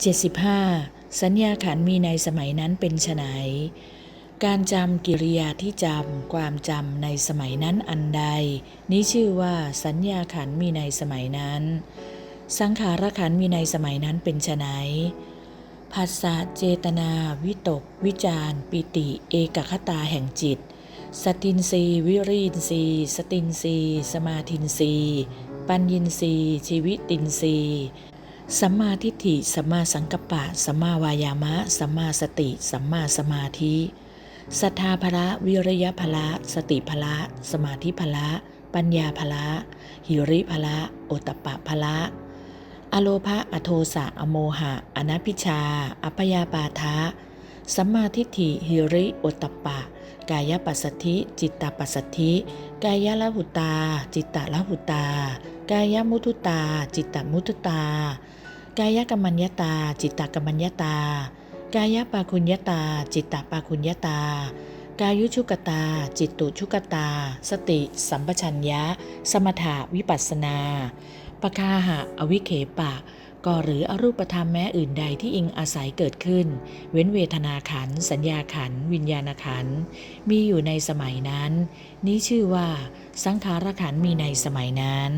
75 สัญญาขันมีในสมัยนั้นเป็นไฉนการจำกิริยาที่จำความจำในสมัยนั้นอันใด นี้ชื่อว่าสัญญาขันมีในสมัยนั้น สังขารขันมีในสมัยนั้นเป็นไฉนภาษาเจตนา วิตก วิจารปิติ เอกคตาแห่งจิต สตินรีวิรินรีสตินรีสมาธินรีปัญญินรีชีวิตินรี สัมมาทิฏฐิสัมมาสังกัปปะสัมมาวายามะสัมมาสติสัมมาสมาธิศรัทธาภละวิริยภละสติภละสมาธิภละ ปัญญาภละหิริภละโอตตปะภละ อโลภะอโทสะอโมหะ อนัพิชา อัปยาปาทะสัมมาทิฏฐิหิริโอตตปปะ กายปัสสธิ จิตตปัสสธิ กายละหุตา จิตตละหุตา กายมุทุตา จิตตมุทุตา กายกรรมัญญตา จิตตกรรมัญญตา กายปาคุญญตา จิตตปาคุญญตา กายุชุกตา จิตตุชุกตา สติ สัมปชัญญะ สมถะวิปัสนาปคาหะอวิเคปะก็หรืออรูปธรรมแม้อื่นใดที่อิงอาศัยเกิดขึ้น เว้นเวทนาขัน สัญญาขัน วิญญาณขัน มีอยู่ในสมัยนั้น นี้ชื่อว่า สังขารขันมีในสมัยนั้น